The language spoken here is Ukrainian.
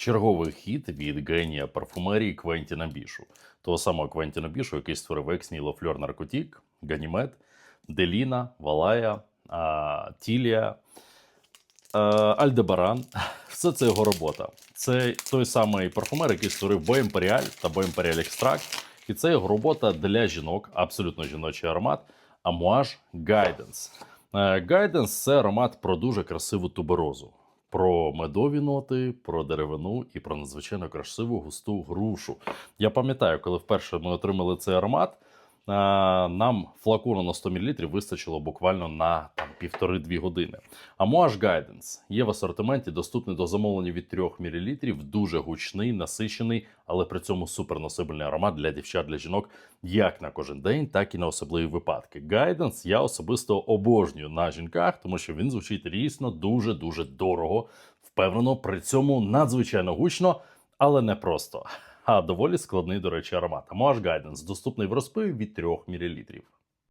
черговий хіт від генія парфумерії Квентіна Бішу, того самого Квентіна Бішу, який створив Ексні Лофльор Наркотік, Ганімед, Деліна, Валая, а, Тілія, а, Альдебаран. Все це його робота. Це той самий парфумер, який створив Бо Імперіаль та Бо Імперіаль Екстракт. І це його робота для жінок, абсолютно жіночий аромат. Амуаж. Е, Guidance – це аромат про дуже красиву туберозу. Про медові ноти, про деревину і про надзвичайно красиву густу грушу. Я пам'ятаю, коли вперше ми отримали цей аромат, нам флакону на 100 мл вистачило буквально на там, півтори-дві години. Амуаж Guidance є в асортименті, доступний до замовлення від 3 мл, дуже гучний, насичений, але при цьому суперносибельний аромат для дівчат, для жінок як на кожен день, так і на особливі випадки. Guidance я особисто обожнюю на жінках, тому що він звучить дійсно дуже дуже дорого, впевнено, при цьому надзвичайно гучно, але не просто. А доволі складний, до речі, аромат. Амуаж Guidance доступний в розпиві від 3 мл.